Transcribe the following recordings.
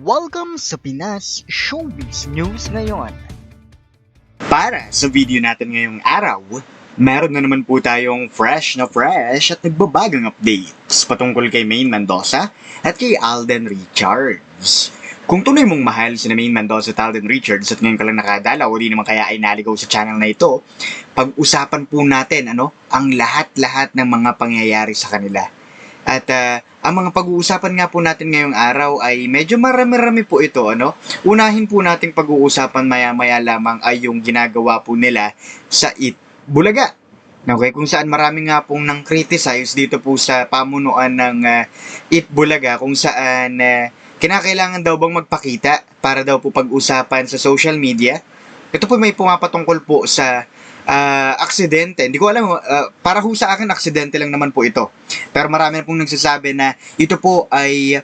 Welcome sa Pinas Showbiz News ngayon. Para sa video natin ngayong araw, meron na naman po tayong fresh na fresh at nagbabagang updates patungkol kay Maine Mendoza at kay Alden Richards. Kung tunay mong mahal si Maine Mendoza at Alden Richards at ngayon ka lang nakadala o naman kaya ay naligaw sa channel na ito, pag-usapan po natin ano, ang lahat-lahat ng mga pangyayari sa kanila. At ah, ang mga pag-uusapan nga po natin ngayong araw ay medyo marami-rami po ito. Ano? Unahin po nating pag-uusapan maya-maya lamang ay yung ginagawa po nila sa It Bulaga. Okay, kung saan marami nga pong nang criticize dito po sa pamunuan ng ah, It Bulaga kung saan ah, kinakailangan daw bang magpakita para daw po pag-usapan sa social media. Ito po may pumapatungkol po sa ah, aksidente. Hindi ko alam, ah, para ho sa akin, aksidente lang naman po ito. Pero marami na pong nagsasabi na ito po ay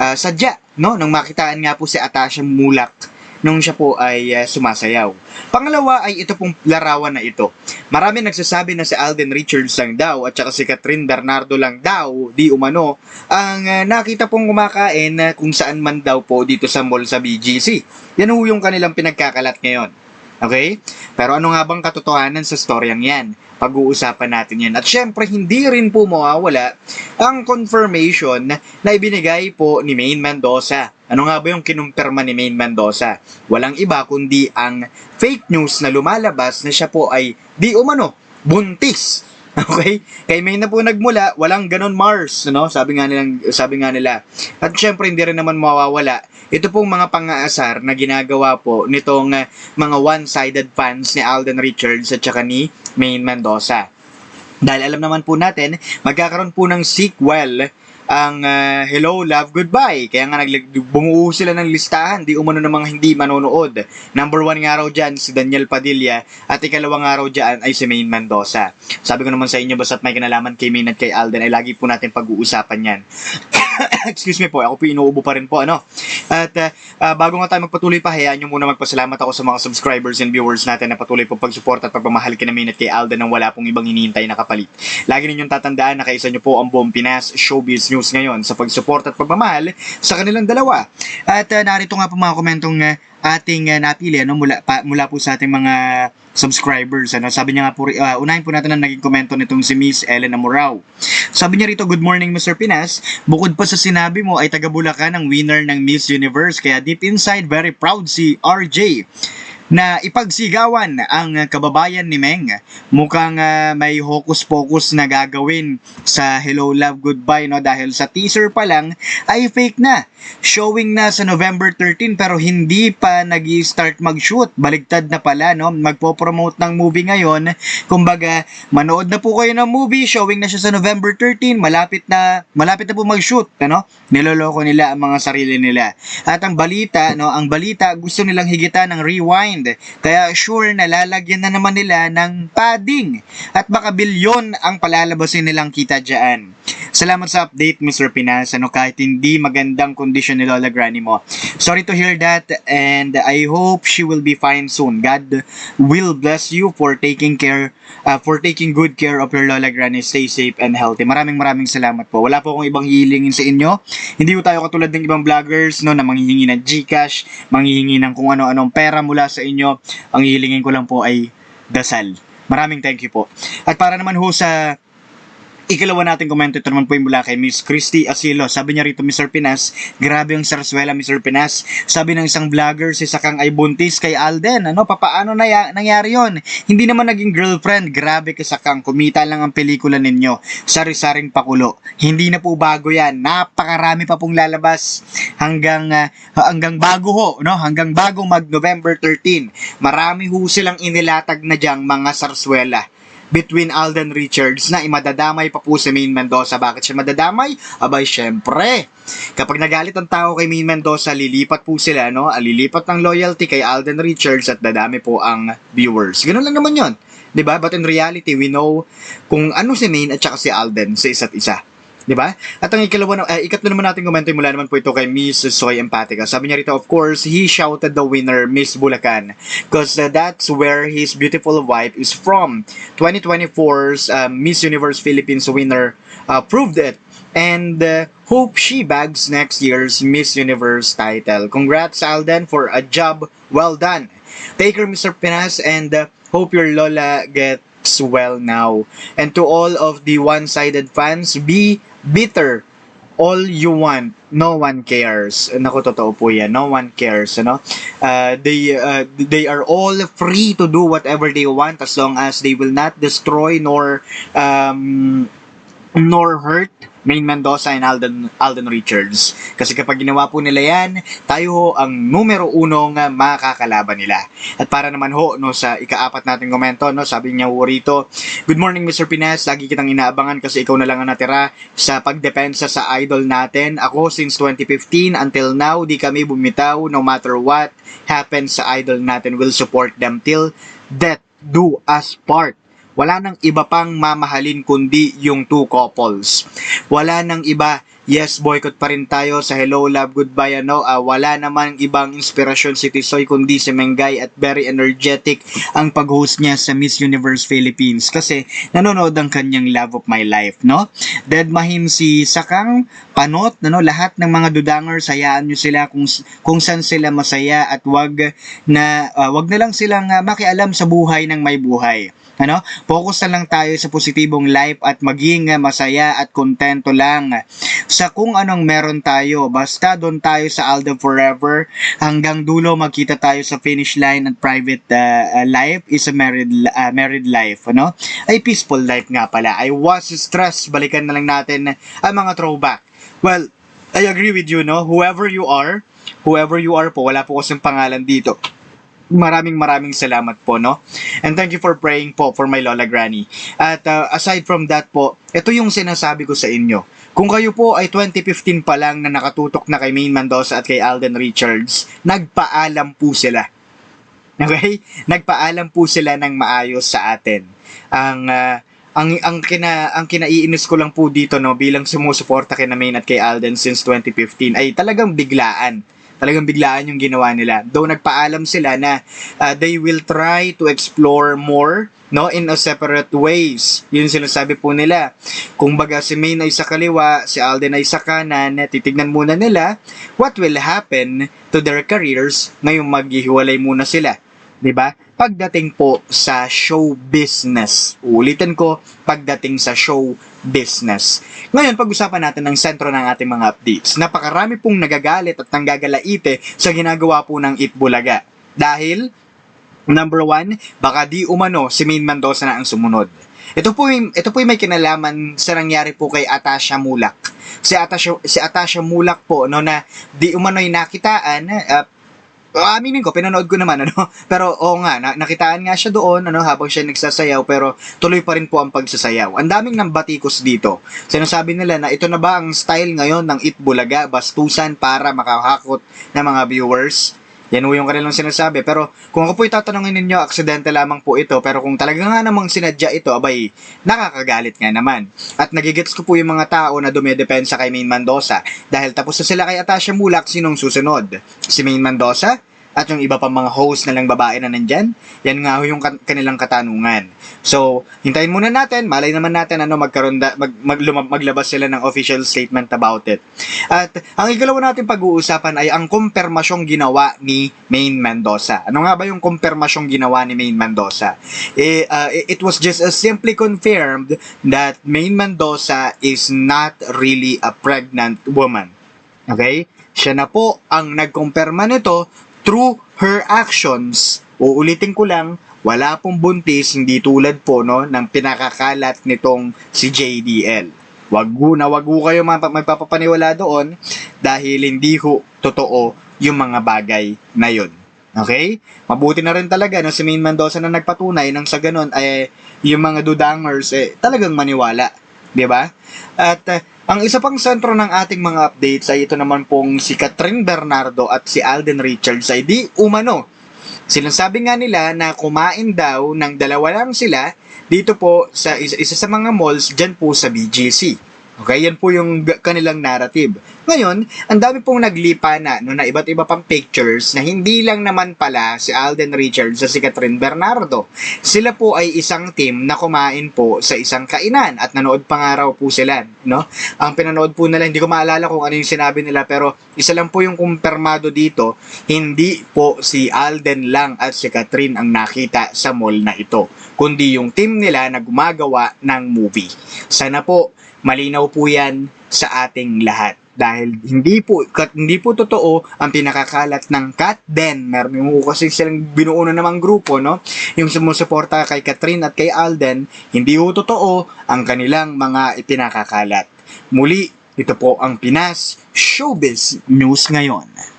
ah, sadya, no? Nang makitaan nga po si Atasha Mulak nung siya po ay ah, sumasayaw. Pangalawa ay ito pong larawan na ito. Marami nagsasabi na si Alden Richards lang daw at saka si Catherine Bernardo lang daw, di umano, ang ah, nakita pong kumakain na kung saan man daw po dito sa mall sa BGC. Yan ho yung kanilang pinagkakalat ngayon. Okay? Pero ano nga bang katotohanan sa storyang yan? Pag-uusapan natin yan. At syempre, hindi rin po mawawala ang confirmation na ibinigay po ni Maine Mendoza. Ano nga ba yung kinumpirma ni Maine Mendoza? Walang iba kundi ang fake news na lumalabas na siya po ay di umano, buntis. Okay? Kay Maine na po nagmula, walang ganon Mars, no? Sabi nga nilang sabi nga nila. At syempre hindi rin naman mawawala ito pong mga pang-aasar na ginagawa po nitong uh, mga one-sided fans ni Alden Richards at saka ni Maine Mendoza. Dahil alam naman po natin, magkakaroon po ng sequel ang uh, Hello, Love, Goodbye. Kaya nga naglag- bumuo sila ng listahan, di umano ng mga hindi manonood. Number one nga raw dyan, si Daniel Padilla, at ikalawang nga raw dyan ay si Maine Mendoza. Sabi ko naman sa inyo, basta't may kinalaman kay Maine at kay Alden, ay lagi po natin pag-uusapan yan. Excuse me po, ako po inuubo pa rin po, ano? At uh, uh, bago nga tayo magpatuloy pa, hayaan nyo muna magpasalamat ako sa mga subscribers and viewers natin na patuloy po pag-support at pagmamahal kina Maine at kay Alden nang wala pong ibang hinihintay na kapalit. Lagi ninyong tatandaan na kaisa nyo po ang buong Pinas Showbiz News ngayon sa pag-support at pagmamahal sa kanilang dalawa. At uh, narito nga po mga komentong uh, ating uh, napili ano mula pa, mula po sa ating mga subscribers ano? Sabi niya nga po uh, unahin po natin ang naging komento nitong si Miss Ellen Amorao sabi niya rito good morning Mr. Pinas. Bukod pa sa sinabi mo ay taga Bulacan ang winner ng Miss Universe. Kaya deep inside very proud si RJ na ipagsigawan ang kababayan ni Meng. Mukhang uh, may hocus-pocus na gagawin sa Hello Love Goodbye no dahil sa teaser pa lang ay fake na. Showing na sa November 13 pero hindi pa nag-start mag-shoot. Baligtad na pala no. Magpo-promote ng movie ngayon. Kumbaga, manood na po kayo ng movie, showing na siya sa November 13, malapit na malapit na po mag-shoot, ano? Niloloko nila ang mga sarili nila. At ang balita, no, ang balita gusto nilang higitan ng rewind kaya sure na lalagyan na naman nila ng padding. At baka bilyon ang palalabasin nilang kita dyan. Salamat sa update, Mr. Pinas. Ano, kahit hindi magandang kondisyon ni Lola Granny mo. Sorry to hear that and I hope she will be fine soon. God will bless you for taking care, uh, for taking good care of your Lola Granny. Stay safe and healthy. Maraming maraming salamat po. Wala po akong ibang hihilingin sa inyo. Hindi po tayo katulad ng ibang vloggers no, na manghihingi ng Gcash, manghihingi ng kung ano-anong pera mula sa inyo. Ang hihilingin ko lang po ay dasal. Maraming thank you po. At para naman ho sa Ikalawa natin komento ito naman po yung mula kay Miss Christy Asilo. Sabi niya rito, Mr. Pinas, grabe yung sarswela, Mr. Pinas. Sabi ng isang vlogger, si Sakang ay buntis kay Alden. Ano, papaano na ya- nangyari yon? Hindi naman naging girlfriend. Grabe kay Sakang. Kumita lang ang pelikula ninyo. Sari-saring pakulo. Hindi na po bago yan. Napakarami pa pong lalabas hanggang ah, hanggang bago ho, no? Hanggang bago mag November 13. Marami ho silang inilatag na diyang mga sarswela between Alden Richards na imadadamay pa po si Maine Mendoza. Bakit siya madadamay? Abay, syempre. Kapag nagalit ang tao kay Maine Mendoza, lilipat po sila, no? Lilipat ng loyalty kay Alden Richards at dadami po ang viewers. Ganun lang naman yon. 'di ba? But in reality, we know kung ano si Maine at saka si Alden sa isa't isa. 'Di ba? At ang ikalawa na, eh, ikatlo naman natin komento mula naman po ito kay Miss Soy Empatica. Sabi niya rito, of course, he shouted the winner, Miss Bulacan, because uh, that's where his beautiful wife is from. 2024's uh, Miss Universe Philippines winner uh, proved it. and uh, hope she bags next year's Miss Universe title. Congrats, Alden, for a job well done. Take care, Mr. Pinas, and uh, hope your Lola gets well now. And to all of the one-sided fans, be bitter all you want, no one cares. Naku, totoo po yan. No one cares, ano? Uh, they, uh, they are all free to do whatever they want as long as they will not destroy nor um, nor hurt Main Mendoza and Alden, Alden Richards. Kasi kapag ginawa po nila yan, tayo ho ang numero unong makakalaban nila. At para naman ho, no, sa ikaapat nating komento, no, sabi niya ho rito, Good morning Mr. Pinas, lagi kitang inaabangan kasi ikaw na lang ang natira sa pagdepensa sa idol natin. Ako since 2015 until now, di kami bumitaw no matter what happens sa idol natin. We'll support them till death do us part. Wala nang iba pang mamahalin kundi yung two couples. Wala nang iba. Yes, boycott pa rin tayo sa Hello Love Goodbye ano. Ah, wala naman ibang inspirasyon si Tisoy kundi si Mengay at very energetic ang pag-host niya sa Miss Universe Philippines kasi nanonood ang kanyang Love of My Life, no? Deadmahin si Sakang Panot, ano, lahat ng mga dudangers, hayaan nyo sila kung kung saan sila masaya at wag na ah, wag na lang silang ah, makialam sa buhay ng may buhay. Ano? Focus na lang tayo sa positibong life at maging masaya at kontento lang sa kung anong meron tayo. Basta doon tayo sa Aldo Forever hanggang dulo magkita tayo sa finish line at private ah, ah, life is a married ah, married life, ano? Ay peaceful life nga pala. I was stressed. Balikan na lang natin ang mga throwback. Well, I agree with you, no? Whoever you are, whoever you are po, wala po kasing pangalan dito maraming maraming salamat po, no? And thank you for praying po for my Lola Granny. At uh, aside from that po, ito yung sinasabi ko sa inyo. Kung kayo po ay 2015 pa lang na nakatutok na kay Maine Mendoza at kay Alden Richards, nagpaalam po sila. Okay? Nagpaalam po sila ng maayos sa atin. Ang uh, ang ang kina ang kinaiinis ko lang po dito no bilang sumusuporta kay Maine at kay Alden since 2015 ay talagang biglaan talagang biglaan yung ginawa nila. Though nagpaalam sila na uh, they will try to explore more no in a separate ways. Yun sinasabi po nila. Kung baga si Maine ay sa kaliwa, si Alden ay sa kanan, titignan muna nila what will happen to their careers ngayong maghihiwalay muna sila. 'Di ba? Pagdating po sa show business. Ulitin ko, pagdating sa show business. Ngayon, pag-usapan natin ang sentro ng ating mga updates. Napakarami pong nagagalit at nanggagalaite sa ginagawa po ng Itbulaga. Dahil, number one, baka di umano si Main Mendoza na ang sumunod. Ito po, ito po may kinalaman sa nangyari po kay Atasha Mulak. Si Atasha, si Atasha Mulak po, no, na di umano'y nakitaan, uh, Uh, aminin ko, pinanood ko naman, ano. Pero, oo nga, na, nakitaan nga siya doon, ano, habang siya nagsasayaw, pero tuloy pa rin po ang pagsasayaw. Ang daming nang batikos dito. Sinasabi nila na ito na ba ang style ngayon ng Itbulaga, bastusan para makahakot ng mga viewers? Yan po yung kanilang sinasabi. Pero kung ako po itatanungin ninyo, aksidente lamang po ito. Pero kung talaga nga namang sinadya ito, abay, nakakagalit nga naman. At nagigets ko po yung mga tao na dumedepensa kay Main Mendoza. Dahil tapos na sila kay Atasha Mulak, sinong susunod? Si Main Mendoza? At yung iba pang mga host na lang babae na nandyan? Yan nga yung kan- kanilang katanungan. So, hintayin muna natin. Malay naman natin ano magkaroon da, mag, mag, maglabas sila ng official statement about it. At ang ikalawa natin pag-uusapan ay ang kumpirmasyong ginawa ni Main Mendoza. Ano nga ba yung kumpirmasyong ginawa ni Main Mendoza? Eh, uh, it was just uh, simply confirmed that Main Mendoza is not really a pregnant woman. Okay? Siya na po ang nagkumpirma nito through her actions. Uulitin ko lang, wala pong buntis, hindi tulad po no, ng pinakakalat nitong si JDL. Wag na wag ho kayo magpapapaniwala doon dahil hindi ho totoo yung mga bagay na yun. Okay? Mabuti na rin talaga no, si Main Mendoza na nagpatunay nang sa ganun ay yung mga dudangers eh, talagang maniwala. 'Di ba? At eh, ang isa pang sentro ng ating mga updates ay ito naman pong si Catherine Bernardo at si Alden Richards ay di umano. Sinasabi nga nila na kumain daw ng dalawa lang sila dito po sa isa, isa sa mga malls dyan po sa BGC. Okay, yan po yung kanilang narrative. Ngayon, ang dami pong naglipa na no, na iba't iba pang pictures na hindi lang naman pala si Alden Richards at si Catherine Bernardo. Sila po ay isang team na kumain po sa isang kainan at nanood pa nga raw po sila. No? Ang pinanood po nila, hindi ko maalala kung ano yung sinabi nila pero isa lang po yung kumpirmado dito, hindi po si Alden lang at si Catherine ang nakita sa mall na ito, kundi yung team nila na gumagawa ng movie. Sana po malinaw po yan sa ating lahat. Dahil hindi po kat, hindi po totoo ang pinakakalat ng Cat Den meron yung kasi silang binuo na namang grupo no? Yung sumusuporta kay Catherine at kay Alden hindi po totoo ang kanilang mga ipinakakalat. Muli ito po ang Pinas Showbiz News ngayon